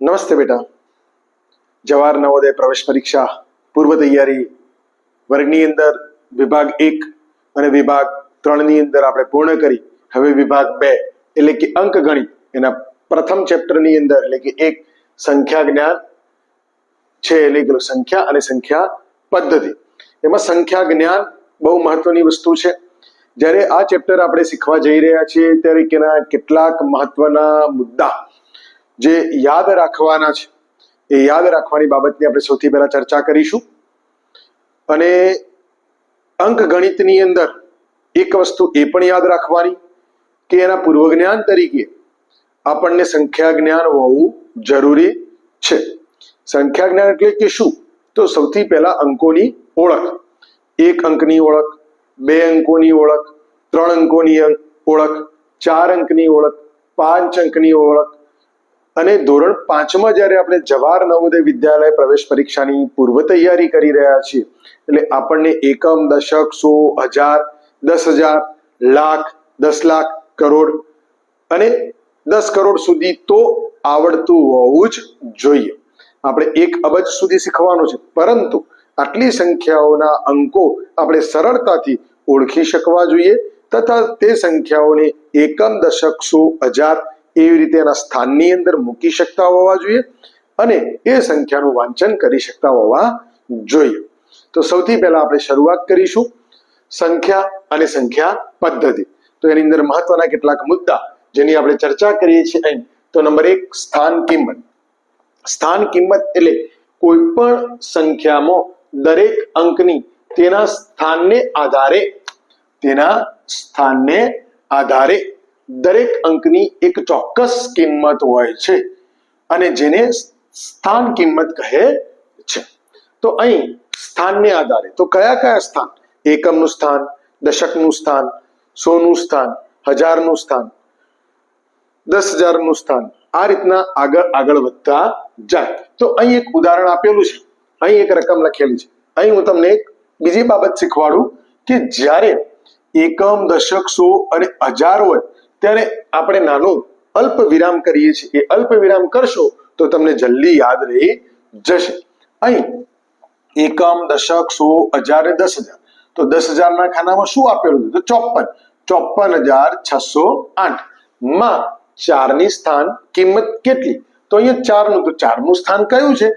નમસ્તે બેટા. જવાહર નવોદય પ્રવેશ પરીક્ષા પૂર્વ તૈયારી વર્ગની અંદર વિભાગ એક અને વિભાગ ત્રણની અંદર આપણે પૂર્ણ કરી. હવે વિભાગ બે એટલે કે અંક ગણિત એના પ્રથમ ચેપ્ટરની અંદર એટલે કે એક સંખ્યા જ્ઞાન છે એટલે કે સંખ્યા અને સંખ્યા પદ્ધતિ. એમાં સંખ્યા જ્ઞાન બહુ મહત્વની વસ્તુ છે. જ્યારે આ ચેપ્ટર આપણે શીખવા જઈ રહ્યા છીએ ત્યારે કેટલાક મહત્વના મુદ્દા જે યાદ રાખવાના છે. એ યાદ રાખવાની બાબતની આપણે સૌથી પહેલા ચર્ચા કરીશું. અને અંક ગણિતની અંદર એક વસ્તુ એ પણ યાદ રાખવાની કે એના પૂર્વ જ્ઞાન તરીકે આપણને સંખ્યા જ્ઞાન હોવું જરૂરી છે. સંખ્યા જ્ઞાન એટલે કે શું? તો સૌથી પહેલા અંકોની ઓળખ. એક અંકની ઓળખ, બે અંકોની ઓળખ, ત્રણ અંકોની અંક- ઓળખ, ચાર અંકની ઓળખ, પાંચ અંકની ઓળખ અને ધોરણ પાંચમાં જ્યારે આપણે જવાહર નવોદય વિદ્યાલય પ્રવેશ પરીક્ષાની પૂર્વ તૈયારી કરી રહ્યા છીએ, એટલે આપણને એકમ, દશક, સો, હજાર, દસ હજાર, લાખ, દસ લાખ કરોડ અને દસ કરોડ સુધી તો આવડતું હોવું જ જોઈએ. આપણે એક અબજ સુધી શીખવાનું છે, પરંતુ આટલી સંખ્યાઓના અંકો આપણે સરળતાથી ઓળખી શકવા જોઈએ તથા તે સંખ્યાઓને એકમ, દશક, સો, હજાર એવી રીતે એના સ્થાનની અંદર મૂકી શકતા હોવા જોઈએ અને એ સંખ્યાનું વાંચન કરી શકતા હોવા જોઈએ. તો સૌથી પહેલા આપણે શરૂઆત કરીશું સંખ્યા અને સંખ્યા પદ્ધતિ. તો એની અંદર મહત્વના કેટલાક મુદ્દા જેની આપણે ચર્ચા કરીએ છીએ અહીં તો નંબર એક, સ્થાન કિંમત. સ્થાન કિંમત એટલે કોઈ પણ સંખ્યામાં દરેક અંકની તેના સ્થાનને આધારે, તેના સ્થાનને આધારે દરેક અંકની એક ચોક્કસ કિંમત હોય છે અને જેને સ્થાન કિંમત કહે છે. તો અહીં સ્થાનને આધારે, તો કયા કયા સ્થાન? એકમનું સ્થાન, દશકનું સ્થાન, સોનું સ્થાન, હજારનું સ્થાન, દસ હજારનું સ્થાન, આ રીતના આગળ આગળ વધતા જાય. તો અહીં એક ઉદાહરણ આપેલું છે. અહીં એક રકમ લખેલી છે. અહીં હું તમને એક બીજી બાબત શીખવાડું કે જ્યારે એકમ, દશક, સો અને હજાર હોય ત્યારે આપણે નાનો અલ્પ વિરામ કરીએ છીએ. એ અલ્પ વિરામ કરશો તો તમને જલ્દી યાદ રહી જશે. અહીં એકમ, દશક, સો, હજાર દસ હજાર. તો દસ હજારના ખાનામાં શું આપેલું તો ચોપન. ચોપન હજાર છસો આઠ. માં ચારની સ્થાન કિંમત કેટલી? તો અહીંયા ચારનું, તો ચારનું સ્થાન કયું છે?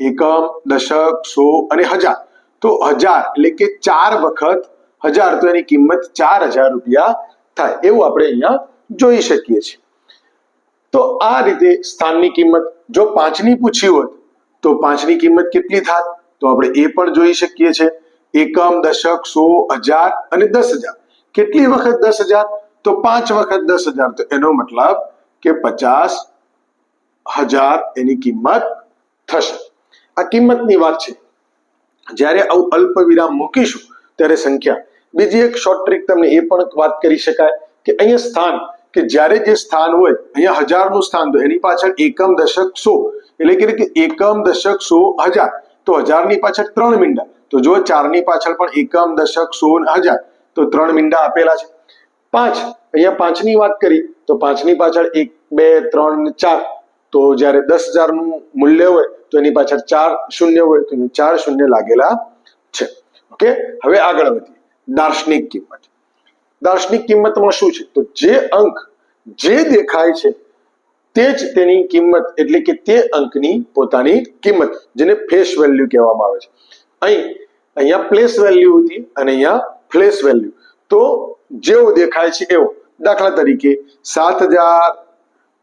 એકમ, દશક, સો અને હજાર. તો હજાર એટલે કે ચાર વખત હજાર. તો એની કિંમત ચાર હજાર રૂપિયા થાય એવું આપણે અહીંયા જોઈ શકીએ છીએ. તો આ રીતે સ્થાનની કિંમત, જો પાંચની પૂછી હોત, તો પાંચની કિંમત કેટલી થાત? તો આપણે એ પણ જોઈ શકીએ છીએ. એકમ, દશક, સો, હજાર અને દસ હજાર. કેટલી વખત દસ હજાર? તો પાંચ વખત દસ હજાર. તો એનો મતલબ કે પચાસ હજાર એની કિંમત થશે. આ કિંમતની વાત છે. જ્યારે આવું અલ્પ વિરામ મૂકીશું, ત્યારે સંખ્યા બીજી એક શોર્ટ ટ્રીક તમને એ પણ વાત કરી શકાય કે અહીંયા સ્થાન, કે જ્યારે જે સ્થાન હોય, અહીંયા હજારનું સ્થાન તો એની પાછળ એકમ દશક સો, એટલે કે કે એકમ દશક સો હજાર. તો હજારની પાછળ ત્રણ મીંડા. તો જો ચારની પાછળ પણ એકમ દશક સો અને હજાર, તો ત્રણ મીંડા આપેલા છે. પાંચ. અહીંયા પાંચની વાત કરી, તો પાંચની પાછળ એક, બે, ત્રણ ને ચાર. તો જ્યારે દસ હજારનું મૂલ્ય હોય, તો એની પાછળ ચાર શૂન્ય હોય, તો અહીંયા ચાર શૂન્ય લાગેલા છે. ઓકે? હવે આગળ વધીએ. દાર્શનિક કિંમત. દાર્શનિક કિંમતમાં શું છે? તો જે અંક જે દેખાય છે, તે જ તેની કિંમત, એટલે કે તે અંકની પોતાની કિંમત, જેને ફેસ વેલ્યુ કહેવામાં આવે છે. અહીં, અહીંયા પ્લેસ વેલ્યુ હતી અને અહીંયા ફ્લેશ વેલ્યુ તો જેવો દેખાય છે એવો. દાખલા તરીકે, સાત હજાર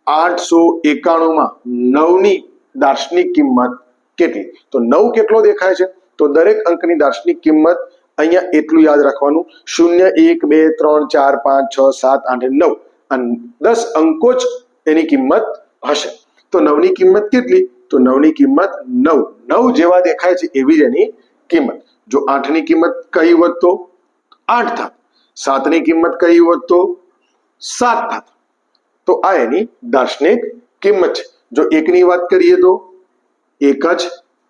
આઠસો એકાણુંમાં નવની દાર્શનિક કિંમત કેટલી? તો નવ કેટલો દેખાય છે? તો દરેક અંકની દાર્શનિક કિંમત અહીંયા એટલું યાદ રાખવાનું. શૂન્ય, એક, બે, ત્રણ, ચાર, પાંચ, છ, સાત, આઠ, નવ. અને દસ અંકો જ એની કિંમત હશે. તો નવની કિંમત કેટલી? તો નવની કિંમત નવ. નવ જેવા દેખાય છે એવી જ એની કિંમત. જો આઠની કિંમત કઈ હોત તો? આઠ થાત. સાતની કિંમત કઈ હોત તો? સાત થાત. તો આ એની દાર્શનિક કિંમત છે. જો એકની વાત કરીએ તો? એક જ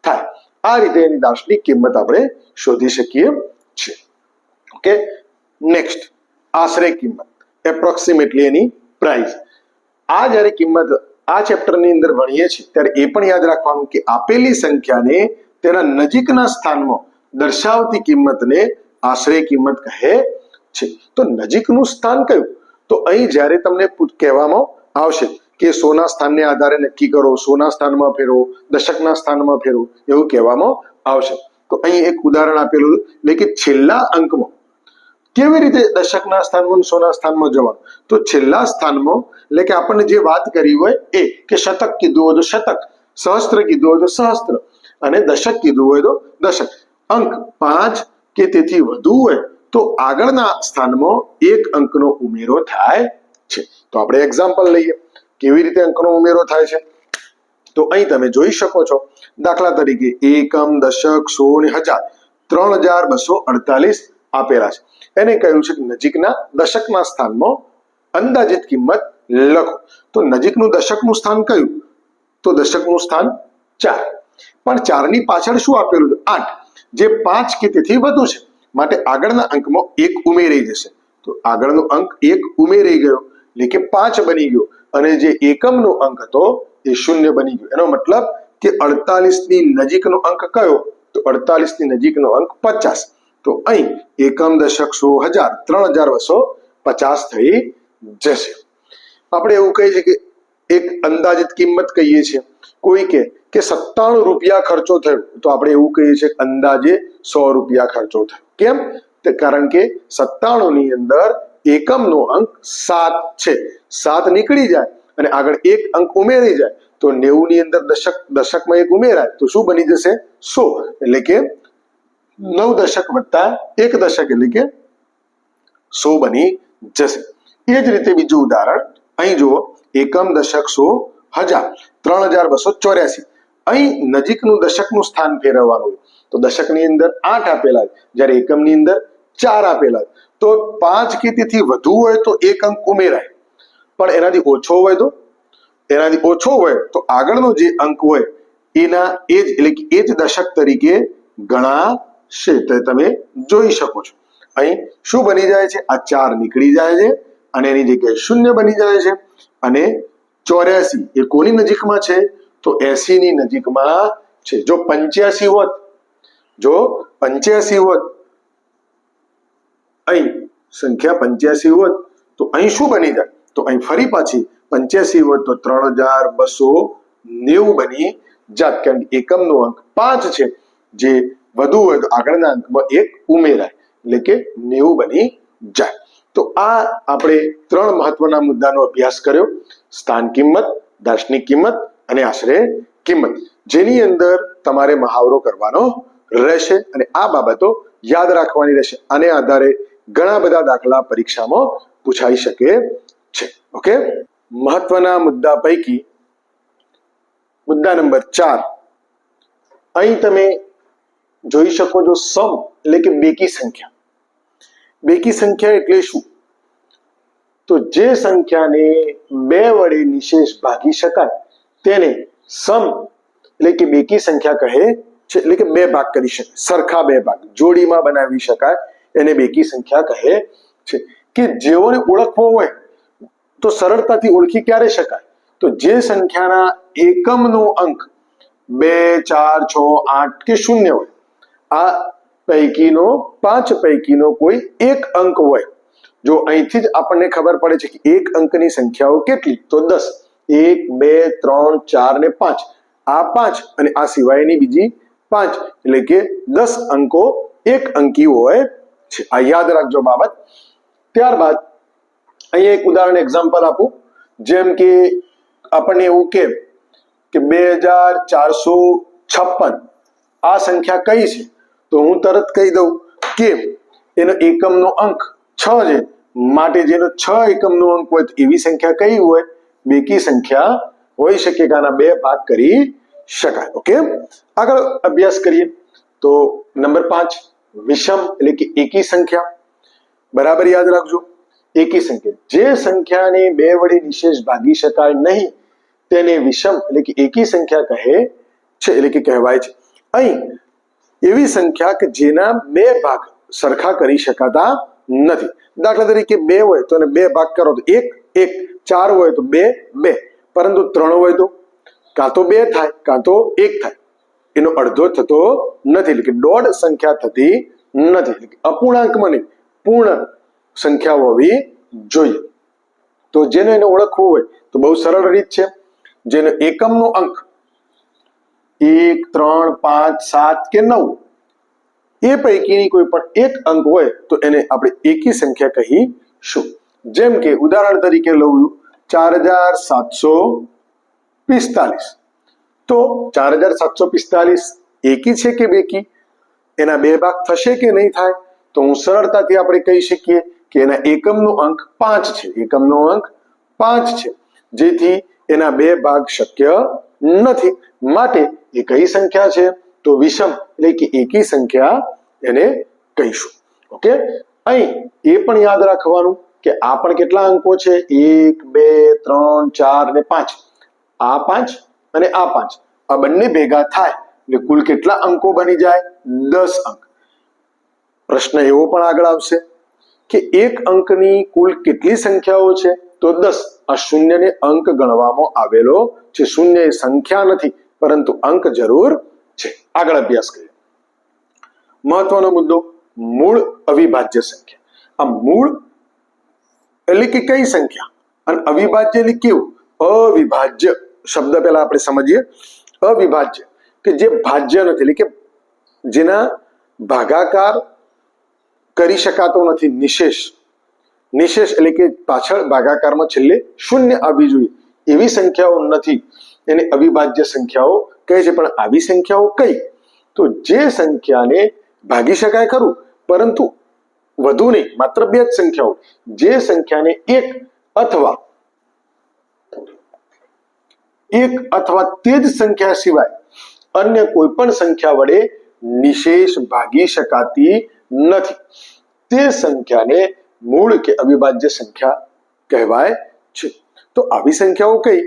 થાય. આ રીતે એની દાર્શનિક કિંમત આપણે શોધી શકીએ છીએ ઓકે નેક્સ્ટ આશરે કિંમત. એપ્રોક્સિમેટલી એની પ્રાઇસ આ જ્યારે કિંમત આ ચેપ્ટરની અંદર ભણીએ છીએ, ત્યારે એ પણ યાદ રાખવાનું કે આપેલી સંખ્યાને તેના નજીકના સ્થાનમાં દર્શાવતી કિંમતને આશરે કિંમત કહે છે. તો નજીકનું સ્થાન કયું? તો અહીં જ્યારે તમને કહેવામાં આવશે કે સોના સ્થાનને આધારે નક્કી કરો, સોના સ્થાનમાં ફેરવો, દશકના સ્થાનમાં ફેરવો, એવું કહેવામાં આવશે. તો અહીં એક ઉદાહરણ આપેલું એટલે કે છેલ્લા અંકમાં કેવી રીતે દશકના સ્થાનમાં સોના સ્થાનમાં જવાનું? તો છેલ્લા સ્થાનમાં, એટલે કે આપણને જે વાત કરી હોય એ, કે શતક કીધું હોય તો શતક, સહસ્ત્ર કીધું હોય તો સહસ્ત્ર, અને દશક કીધું હોય તો દશક. અંક પાંચ, કે તેથી વધુ હોય, તો આગળના સ્થાનમાં એક અંકનો ઉમેરો થાય છે. તો આપણે એક્ઝામ્પલ લઈએ. કેવી રીતે અંકનો ઉમેરો થાય છે? તો અહીં તમે જોઈ શકો છો દાખલા તરીકે એકમ, દશક સો ને હજાર ત્રણ હજાર બસો અડતાલીસ આપેલા છે. એને કહ્યું છે કે નજીકના દશકના સ્થાનમાં અંદાજિત કિંમત લખો. તો નજીકનું દશકનું સ્થાન કયું? તો દશકનું સ્થાન ચાર. પણ ચારની પાછળ શું આપેલું છે? આઠ. જે પાંચ કે તેથી વધુ છે, માટે આગળના અંકમાં એક ઉમેરાઈ જશે. તો આગળનો અંક એક ઉમેરાઈ ગયો. એટલે કે પાંચ બની ગયો. અને જે એકમનો અંક હતો, એ શૂન્ય બની ગયો. એનો મતલબ કે અડતાલીસની નજીકનો અંક કયો? તો અડતાલીસની નજીકનો અંક પચાસ. તો અહીં એકમ દશક સો હજાર, ત્રણ હજાર બસો પચાસ થઈ જશે. આપણે એવું કહીએ છીએ કે એક અંદાજિત કિંમત કહીએ છીએ. કોઈ કે કે સત્તાણું રૂપિયા ખર્ચો થયો. તો આપણે એવું કહીએ છીએ અંદાજે સો રૂપિયા ખર્ચો થયો. કેમ? કારણ કે સત્તાણું ની અંદર એકમનો અંક સાત છે. સાત નીકળી જાય અને આગળ એક અંક ઉમેરી જાય. તો નેવું ની અંદર દશક, દશકમાં એક ઉમેરાય, તો શું બની જશે? સો. એટલે કે નવ દશક વત્તા એક દશક એટલે કે સો બની જશે. એ જ રીતે બીજું ઉદાહરણ, અહીં જુઓ, એકમ દશક સો હજાર, ત્રણ હજાર બસો ચોર્યાસી. અહીં નજીકનું દશકનું સ્થાન ફેરવવાનું હોય. તો દશકની અંદર આઠ આપેલા જ્યારે એકમની અંદર ચાર આપેલા તો પાંચ કે તેથી વધુ હોય તો એક અંક ઉમેરાય. પણ એનાથી ઓછો હોય તો એનાથી ઓછો હોય તો આગળનો જે અંક હોય, એના એ જ, એટલે કે એ જ દશક તરીકે ગણાશે તે તમે જોઈ શકો છો. અહીં શું બની જાય છે? આ ચાર નીકળી જાય છે અને એની જગ્યાએ શૂન્ય બની જાય છે. અને ચોર્યાસી એ કોની નજીકમાં છે? તો એસી ની નજીકમાં છે. જો પંચ્યાસી હોત, જો પંચ્યાસી હોત, અહીં સંખ્યા પંચ્યાસી હોત, તો અહીં શું બની જાય? તો અહીં ફરી પાછી પંચ્યાસી હોય તો ત્રણ હજાર બસો નેવું બની જાત. કારણ કે એકમનો અંક પાંચ છે. જે વધુ હોય તો આગળના અંકમાં એક ઉમેરાય. એટલે કે નેવું બની જાય. તો આ આપણે ત્રણ મહત્વના મુદ્દાનો અભ્યાસ કર્યો. સ્થાન કિંમત, દાર્શનિક કિંમત અને આશરે કિંમત. જેની અંદર તમારે મહાવરો કરવાનો રહેશે અને આ બાબતો યાદ રાખવાની રહેશે. આને આધારે ઘણા બધા દાખલા પરીક્ષામાં પૂછાઈ શકે છે. ઓકે? મહત્વના મુદ્દા પૈકી મુદ્દા નંબર ચાર. અહીં તમે જોઈ શકો છો સમ એટલે કે બેકી સંખ્યા. બેકી સંખ્યા એટલે શું? તો જે સંખ્યાને બે વડે નિશેષ ભાગી શકાય, તેને સમ એટલે કે બેકી સંખ્યા કહે છે, એટલે કે બે ભાગ કરી શકાય. સરખા બે ભાગ. જોડીમાં બનાવી શકાય, એને બેકી સંખ્યા કહે છે. કે જેઓને ઓળખવો હોય તો સરળતાથી ઓળખી ક્યારે શકાય? તો જે સંખ્યાના એકમનો અંક બે, ચાર, છ, આઠ કે શૂન્ય હોય, આ પૈકીનો પાંચ પૈકીનો કોઈ એક અંક હોય. જો અહીંથી જ આપણને ખબર પડે છે કે એક અંકની સંખ્યાઓ કેટલી, તો દસ. એક, બે, ત્રણ, ચાર ને પાંચ. આ પાંચ અને આ સિવાયની બીજી પાંચ. એટલે કે દસ અંકો એક અંકી હોય છે. આ યાદ રાખજો બાબત. ત્યારબાદ અહીંયા એક ઉદાહરણ એક્ઝામ્પલ આપું. જેમ કે આપણને એવું કે કે બે હજાર ચારસો છપ્પન, આ સંખ્યા કઈ છે? તો હું તરત કહી દઉં કે એનો એકમનો અંક છ છે. માટે જેનો છ એકમનો અંક હોય એવી સંખ્યા કઈ હોય? બેકી સંખ્યા હોઈ શકે કે આના બે ભાગ કરી શકાય. ઓકે આગળ અભ્યાસ કરીએ. તો નંબર પાંચ, વિષમ એટલે કે એકી સંખ્યા. બરાબર યાદ રાખજો. એકી સંખ્યા. જે સંખ્યાને બે વડે નિશેષ ભાગી શકાય નહીં, તેને વિષમ એટલે કે એકી સંખ્યા કહે છે, એટલે કે કહેવાય છે. અહીં એવી સંખ્યા કે જેના બે ભાગ સરખા કરી શકાતા નથી. દાખલા તરીકે બે હોય તો એને બે ભાગ કરો તો એક એક, ચાર હોય તો બે બે. પરંતુ ત્રણ હોય તો કાં તો બે થાય, કાં તો એક થાય. એનો અડધો થતો નથી, એટલે કે દોઢ સંખ્યા થતી નથી. અપૂર્ણાંકમાં નહીં, પૂર્ણ સંખ્યા હોવી જોઈએ. તો જેને એને ઓળખવું હોય, તો બહુ સરળ રીત છે. જેનો એકમનો અંક એક, ત્રણ, પાંચ, સાત કે નવ, એ પૈકીની કોઈ પણ એક અંક હોય, તો એને આપણે એકી સંખ્યા કહીશું. જેમ કે ઉદાહરણ તરીકે લઉં ચાર હજાર સાતસો પિસ્તાલીસ. તો ચાર હજાર સાતસો પિસ્તાલીસ એકી છે કે બેકી? એના બે ભાગ થશે કે નહીં થાય? તો હું સરળતાથી આપણે કહી શકીએ કે એના એકમનો અંક પાંચ છે. એકમનો અંક પાંચ છે. જેથી એના બે ભાગ શક્ય નથી. માટે એ કઈ સંખ્યા છે? તો વિષમ, એટલે કે એકી સંખ્યા એને કહીશું. ઓકે? અહીં એ પણ યાદ રાખવાનું કે આ પણ કેટલા અંકો છે? એક, બે, ત્રણ, ચાર ને પાંચ. આ પાંચ અને આ પાંચ. આ બંને ભેગા થાય. એટલે કુલ કેટલા અંકો બની જાય? દસ અંક. પ્રશ્ન એવો પણ આગળ આવશે. કે એક અંકની કુલ કેટલી સંખ્યાઓ છે? તો દસ. આ શૂન્યને અંક ગણવામાં આવેલો છે. શૂન્ય એ સંખ્યા નથી, પરંતુ અંક જરૂર છે. આગળ અભ્યાસ કરીએ. મહત્વનો મુદ્દો, મૂળ અવિભાજ્ય સંખ્યા. આ મૂળ એટલે કે કઈ સંખ્યા? અને અવિભાજ્ય એટલે કેવું? અવિભાજ્ય શબ્દ પહેલા આપણે સમજીએ. અવિભાજ્ય, કે જે ભાજ્ય નથી, એટલે કે જેના ભાગાકાર કરી શકાતો નથી. નિશેષ. નિશેષ એટલે કે પાછળ ભાગાકારમાં છેલ્લે શૂન્ય આવવી જોઈએ. એવી સંખ્યાઓ નથી. એને અવિભાજ્ય સંખ્યાઓ કહે છે. પણ આવી સંખ્યાઓ કઈ? તો જે સંખ્યાને ભાગી શકાય ખરું, પરંતુ વધુ નહીં, માત્ર બે જ સંખ્યાઓ. જે સંખ્યાને એક અથવા એક અથવા તે જ સંખ્યા સિવાય અન્ય કોઈ પણ સંખ્યા વડે નિશેષ ભાગી શકાતી નથી. તે સંખ્યાને મૂળ કે અવિભાજ્ય સંખ્યા કહેવાય છે. તો આવી સંખ્યાઓ કઈ?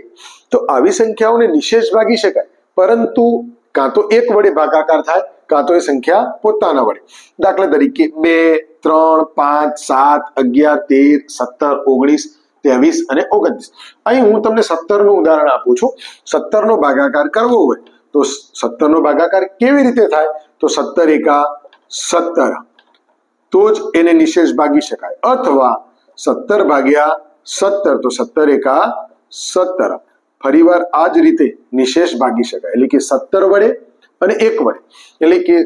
તો આવી સંખ્યાઓને નિશેષ ભાગી શકાય. પરંતુ કાં તો એક વડે ભાગાકાર થાય, કાં તો એ સંખ્યા પોતાના વડે. દાખલા તરીકે બે, ત્રણ, પાંચ, સાત, અગિયાર, તેર, સત્તર, ઓગણીસ, ત્રેવીસ અને ઓગણત્રીસ. અહીં હું તમને સત્તરનું ઉદાહરણ આપું છું. સત્તરનો ભાગાકાર કરવો હોય, તો સત્તરનો ભાગાકાર કેવી રીતે થાય? તો સત્તર એકા સત્તર. તો જ એને નિશેષ ભાગી શકાય. અથવા સત્તર ભાગ્યા સત્તર, તો સત્તર એકા સત્તર. ફરીવાર આ જ રીતે નિશેષ ભાગી શકાય. એટલે કે સત્તર વડે અને એક વડે. એટલે કે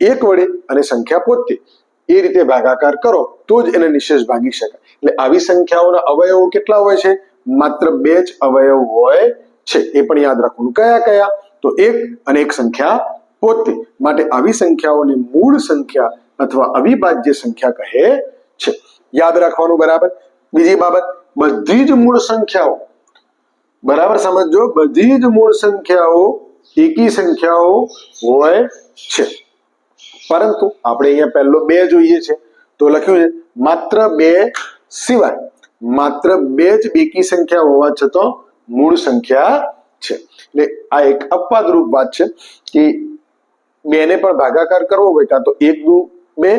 એક વડે અને સંખ્યા પોતે. એ રીતે ભાગાકાર કરો, તો જ એને નિશેષ ભાગી શકાય. એટલે આવી સંખ્યાઓના અવયવો કેટલા હોય છે? માત્ર બે જ અવયવ હોય છે. એ પણ યાદ રાખવાનું. કયા કયા? તો એક અને એક સંખ્યા પોતે માટે આવી સંખ્યાઓને મૂળ સંખ્યા અથવા અવિભાજ્ય સંખ્યા કહે છે. યાદ રાખવાનું બરાબર. બીજી બાબત, બધી જ મૂળ સંખ્યાઓ. બરાબર સમજો બધી જ મૂળ સંખ્યાઓ એકી સંખ્યાઓ હોય છે. પરંતુ આપણે અહીંયા પહેલો બે જોઈએ છે. તો લખ્યું છે, માત્ર બે સિવાય. માત્ર બે જ બેકી સંખ્યા હોવા છતાં મૂળ સંખ્યા છે. એટલે આ એક અપવાદરૂપ વાત છે કે બે ને પણ ભાગાકાર કરવો હોય, કાં તો એક દુ બે,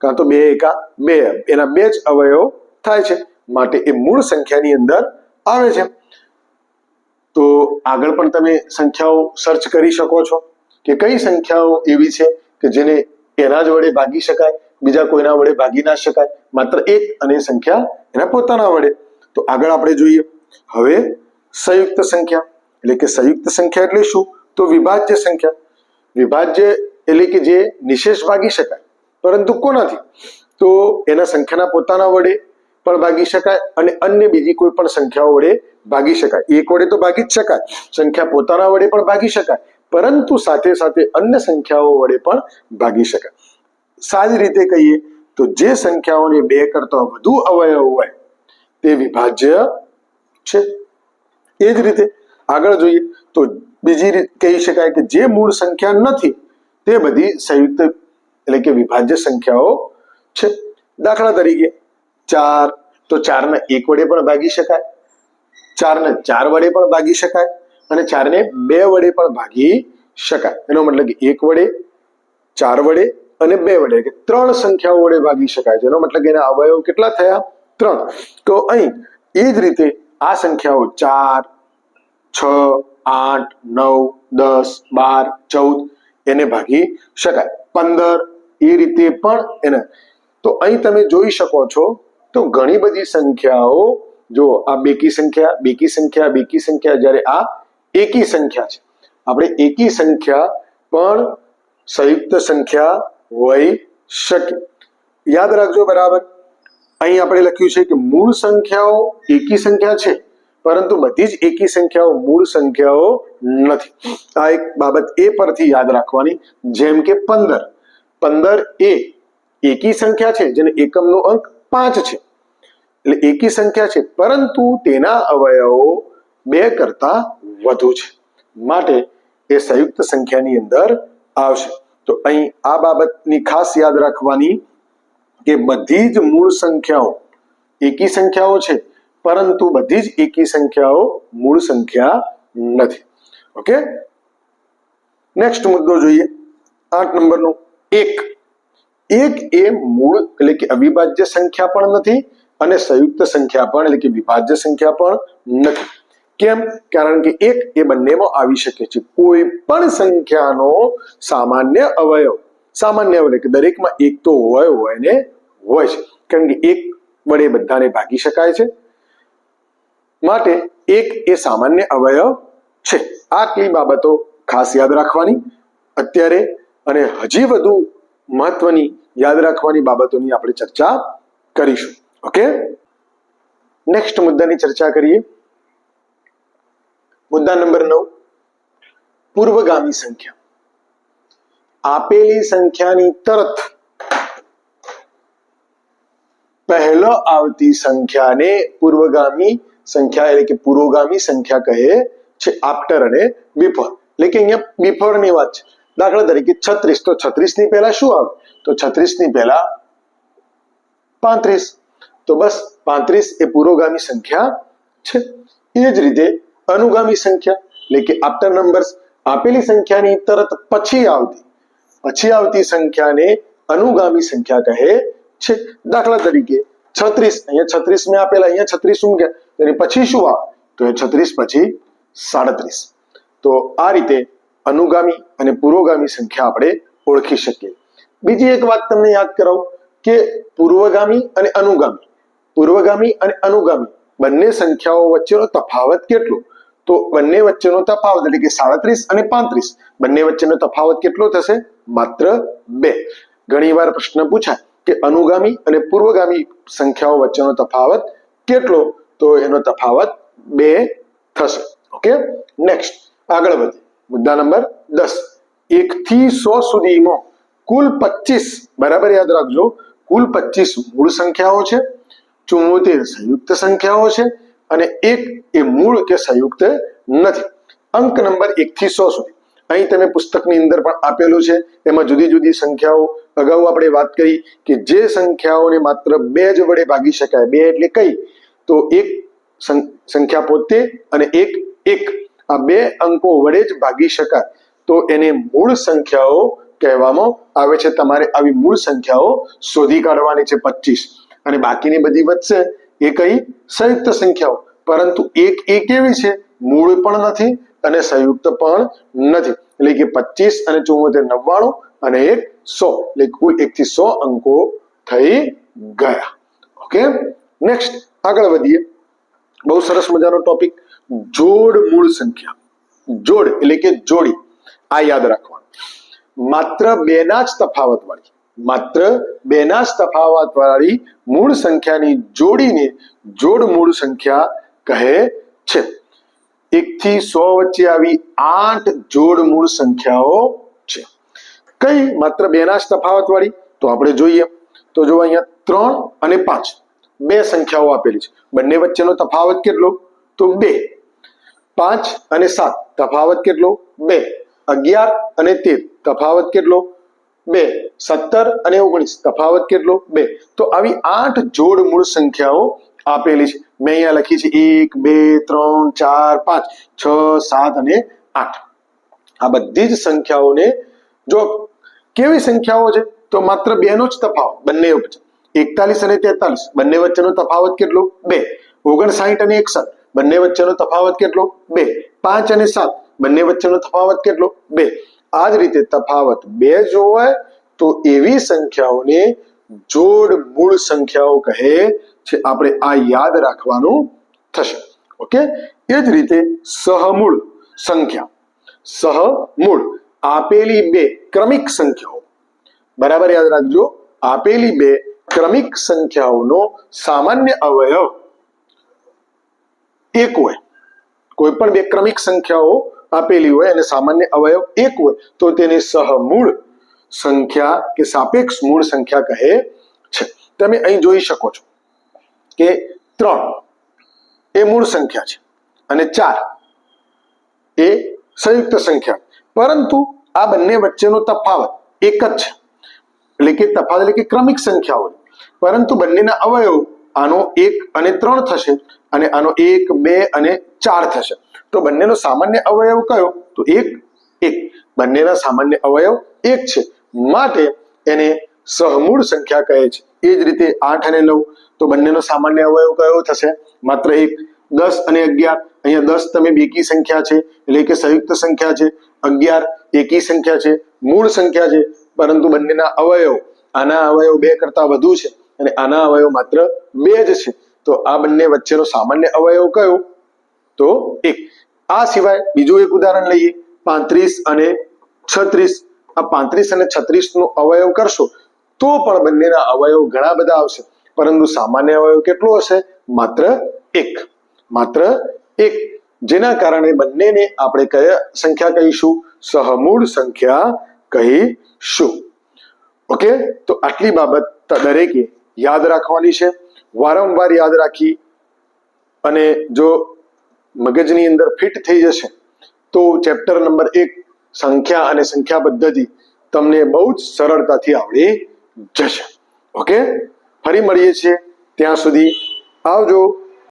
કાં તો બે એકા બે એના બે જ અવયવ થાય છે. માટે એ મૂળ સંખ્યાની અંદર આવે છે. તો આગળ પણ તમે સંખ્યાઓ સર્ચ કરી શકો છો કે કઈ સંખ્યાઓ એવી છે કે જેને એના જ વડે ભાગી શકાય, બીજા કોઈના વડે ભાગી ના શકાય, માત્ર એક અને સંખ્યા એના પોતાના વડે. તો આગળ આપણે જોઈએ. હવે સંયુક્ત સંખ્યા. એટલે કે સંયુક્ત સંખ્યા એટલે શું? તો વિભાજ્ય સંખ્યા. વિભાજ્ય એટલે કે જે નિશેષ ભાગી શકાય. પરંતુ કોનાથી? તો એના સંખ્યાના પોતાના વડે પણ ભાગી શકાય અને અન્ય બીજી કોઈ પણ સંખ્યાઓ વડે ભાગી શકાય. એક વડે તો ભાગી જ શકાય. સંખ્યા પોતાના વડે પણ ભાગી શકાય. પરંતુ સાથે સાથે અન્ય સંખ્યાઓ વડે પણ ભાગી શકાય. સારી રીતે કહીએ તો જે સંખ્યાઓને બે કરતા વધુ અવયવ હોય, તે વિભાજ્ય છે. એ જ રીતે આગળ જોઈએ તો બીજી કહી શકાય કે જે મૂળ સંખ્યા નથી, તે બધી સંયુક્ત એટલે કે વિભાજ્ય સંખ્યાઓ છે. દાખલા તરીકે ચાર, તો ચારને એક વડે પણ ભાગી શકાય, ચારને ચાર વડે પણ ભાગી શકાય, અને ચારને બે વડે પણ ભાગી શકાય. એનો મતલબ કે એક વડે, ચાર વડે અને બે વડે કે ત્રણ સંખ્યાઓ વડે ભાગી શકાય એનો મતલબ કે એના અવયવ કેટલા થયા? ત્રણ. તો અહીં એ જ રીતે આ સંખ્યાઓ ચાર, છ આઠ, નવ, દસ, બાર, ચૌદ એને ભાગી શકાય. પંદર, એ રીતે પણ એને. તો અહીં તમે જોઈ શકો છો, તો ઘણી બધી સંખ્યાઓ, જો આ બેકી સંખ્યા બેકી સંખ્યા બેકી સંખ્યા, જ્યારે આ એકી સંખ્યા છે. આપણે એકી સંખ્યા પણ સંયુક્ત સંખ્યા હોઈ શકે. યાદ રાખજો બરાબર. અહીં આપણે લખ્યું છે કે મૂળ સંખ્યાઓ એકી સંખ્યા છે. પરંતુ બધી જ એકી સંખ્યાઓ મૂળ સંખ્યાઓ નથી. આ એક બાબત એ પરથી યાદ રાખવાની, જેમ કે પંદર. પંદર એ એકી સંખ્યા છે, જેને એકમનો અંક પાંચ છે. એટલે એકી સંખ્યા છે, પરંતુ તેના અવયવો બે કરતા વધુ છે. માટે એ સંયુક્ત સંખ્યાની અંદર આવશે. તો અહીં આ બાબતની ખાસ યાદ રાખવાની કે બધી જ મૂળ સંખ્યાઓ એકી સંખ્યાઓ છે પરંતુ બધી જ એકી સંખ્યાઓ મૂળ સંખ્યા નથી. ઓકે નેક્સ્ટ મુદ્દો જોઈએ. આઠ નંબરનો. એક. એક એ મૂળ એટલે કે અવિભાજ્ય સંખ્યા પણ નથી અને સંયુક્ત સંખ્યા પણ એટલે કે વિભાજ્ય સંખ્યા પણ નથી. કેમ? કારણ કે એક એ બંનેમાં આવી શકે છે. કોઈ પણ સંખ્યાનો સામાન્ય અવયવ સામાન્ય અવયવ કે દરેકમાં એક તો હોય હોય ને હોય છે. કારણ કે એક વડે બધાને ભાગી શકાય છે. માટે એક એ સામાન્ય અવયવ છે. આટલી બાબતો ખાસ યાદ રાખવાની. અત્યારે અને હજી વધુ મહત્વની યાદ રાખવાની બાબતોની આપણે ચર્ચા કરીશું. ઓકે નેક્સ્ટ મુદ્દાની ચર્ચા કરીએ. મુદ્દા નંબર નવ. પૂર્વગામી સંખ્યા. આપેલી સંખ્યાની તરત પહેલો આવતી સંખ્યાને પૂર્વગામી સંખ્યા એટલે કે પુરોગામી સંખ્યા કહે છે આફ્ટર અને બિફોર એટલે કે અહીંયા બિફોરની વાત છે દાખલા તરીકે છત્રીસ તો છત્રીસની પહેલા શું આવે તો છત્રીસની પહેલા પાંત્રીસ તો બસ પાંત્રીસ એ પુરોગામી સંખ્યા છે એ જ રીતે અનુગામી સંખ્યા એટલે કે આફ્ટર નંબર્સ આપેલી સંખ્યાની તરત પછી આવતી પછી આવતી સંખ્યાને અનુગામી સંખ્યા કહે છે દાખલા તરીકે છત્રીસ અહીંયા છત્રીસ મેં આપેલા અહીંયા છત્રીસ શું ગયા એની પછી શું આવે તો એ છત્રીસ પછી સાડત્રીસ. તો આ રીતે અનુગામી અને પૂર્વગામી સંખ્યા આપણે ઓળખી શકીએ. બીજી એક વાત તમને યાદ કરાવું કે પૂર્વગામી અને અનુગામી. પૂર્વગામી અને અનુગામી બંને સંખ્યાઓ વચ્ચેનો તફાવત કેટલો? તો બંને વચ્ચેનો તફાવત એટલે કે સાડત્રીસ અને પાંત્રીસ. બંને વચ્ચેનો તફાવત કેટલો થશે? માત્ર બે. ઘણીવાર પ્રશ્ન પૂછાય કે અનુગામી અને પૂર્વગામી સંખ્યાઓ વચ્ચેનો તફાવત કેટલો? તો એનો તફાવત બે થશે. ઓકે નેક્સ્ટ આગળ વધીએ. મુદ્દા નંબર દસ. એક થી સો સુધીમાં કુલ પચીસ, બરાબર યાદ રાખજો, કુલ પચીસ મૂળ સંખ્યાઓ છે, ચુમ્મોતેર સંયુક્ત સંખ્યાઓ છે, અને એક એ મૂળ કે સંયુક્ત નથી. અંક નંબર એક થી સો સુધી. અહીં તમે પુસ્તકની અંદર પણ આપેલું છે, એમાં જુદી જુદી સંખ્યાઓ. અગાઉ આપણે વાત કરી કે જે સંખ્યાઓને માત્ર બે જ વડે ભાગી શકાય. બે એટલે કઈ? તો એક સંખ્યા પોતે અને એક એક. આ બે અંકો વડે જ ભાગી શકાય. તો એને મૂળ સંખ્યાઓ કહેવામાં આવે છે. તમારે આવી મૂળ સંખ્યાઓ શોધી કાઢવાની છે પચીસ. અને બાકીની બધી વધશે એ કઈ સંયુક્ત સંખ્યાઓ. પરંતુ એક એ કેવી છે? મૂળ પણ નથી અને સંયુક્ત પણ નથી. એટલે કે પચીસ અને ચુમ્મોતેર નવ્વાણું અને એક સો. એટલે કુલ એક થી સો અંકો થઈ ગયા. ઓકે? નેક્સ્ટ આગળ વધીએ. બહુ સરસ મજાનો ટોપિક જોડ મૂળ સંખ્યા. જોડ એટલે કે જોડી. આ યાદ રાખવાનું. માત્ર બેના જ તફાવત વાળી. માત્ર બેના જ તફાવત વાળી મૂળ સંખ્યાની જોડીને જોડ મૂળ સંખ્યા કહે છે. એક થી સો વચ્ચે આવી આઠ જોડ મૂળ સંખ્યાઓ છે. કઈ? માત્ર બેના જ તફાવત વાળી? તો આપણે જોઈએ. તો જો અહીંયા ત્રણ અને પાંચ. બે સંખ્યાઓ આપેલી છે. બંને વચ્ચેનો તફાવત કેટલો? તો બે. પાંચ અને સાત. તફાવત કેટલો? બે. અગિયાર અને તેર. તફાવત કેટલો? બે. સત્તર અને ઓગણીસ. તફાવત કેટલો? બે. તો આવી આઠ જોડ મૂળ સંખ્યાઓ આપેલી છે. મેં અહીંયા લખી છે એક, બે, ત્રણ, ચાર, પાંચ, છ, સાત અને આઠ. આ બધી જ સંખ્યાઓને જો કેવી સંખ્યાઓ છે? તો માત્ર બેનો જ તફાવત. બંને વચ્ચે એકતાલીસ અને તેતાલીસ. બંને વચ્ચેનો તફાવત કેટલો? બે. ઓગણસાઠ અને એકસઠ. બંને વચ્ચેનો તફાવત કેટલો? બે. પાંચ અને સાત. બંને વચ્ચેનો તફાવત કેટલો? બે. આ જ રીતે તફાવત બે જોવાય તો એવી સંખ્યાઓને જોડ મૂળ સંખ્યાઓ કહે છે. આપણે આ યાદ રાખવાનું થશે. ઓકે? એ જ રીતે સહમૂળ સંખ્યા. સહમૂળ. આપેલી બે ક્રમિક સંખ્યાઓ. બરાબર યાદ રાખજો. આપેલી બે ક્રમિક સંખ્યાઓનો સામાન્ય અવયવ એક હોય કોઈ પણ બે ક્રમિક સંખ્યાઓ આપેલી હોય અને સામાન્ય અવયવ એક હોય તો તેને સહમૂળ સંખ્યા કે સાપેક્ષ મૂળ સંખ્યા કહે છે તમે અહીં જોઈ શકો છો કે ત્રણ એ મૂળ સંખ્યા છે અને ચાર એ સંયુક્ત સંખ્યા પરંતુ આ બંને વચ્ચેનો તફાવત એક જ છે એટલે કે તફાવત એટલે કે ક્રમિક સંખ્યાઓ પરંતુ બંનેના અવયવ આનો એક અને ત્રણ થશે અને આનો એક, બે અને ચાર થશે. તો બંનેનો સામાન્ય અવયવ કયો? તો એક એક. બંનેના સામાન્ય અવયવ એક છે. માટે એને સહમૂળ સંખ્યા કહે છે. એ જ રીતે આઠ અને નવ. તો બંનેનો સામાન્ય અવયવ કયો થશે? માત્ર એક. દસ અને અગિયાર. અહીંયા દસ તમે બેકી સંખ્યા છે, એટલે કે સંયુક્ત સંખ્યા છે. અગિયાર એકી સંખ્યા છે, મૂળ સંખ્યા છે. પરંતુ બંનેના અવયવ, આના અવયવ બે કરતા વધુ છે. અને આના અવયવ માત્ર બે જ છે. તો આ બંને વચ્ચેનો સામાન્ય અવયવ કયો? તો એક. આ સિવાય બીજું એક ઉદાહરણ લઈએ. પાંત્રીસ અને છત્રીસ. આ પાંત્રીસ અને છત્રીસ નો અવયવ કરશો, તો પણ બંનેના અવયવ ઘણા બધા આવશે. પરંતુ સામાન્ય અવયવ કેટલો હશે? માત્ર એક. માત્ર એક. જેના કારણે બંનેને આપણે કયા સંખ્યા કહીશું? સહમૂળ સંખ્યા કહીશું. ઓકે? તો આટલી બાબત દરેકે યાદ રાખવાની છે. વારંવાર યાદ રાખી અને જો મગજની અંદર ફિટ થઈ જશે, તો ચેપ્ટર નંબર એક સંખ્યા અને સંખ્યા પદ્ધતિ તમને બહુ જ સરળતાથી આવડી જશે. ઓકે? ફરી મળીએ છીએ. ત્યાં સુધી આવજો.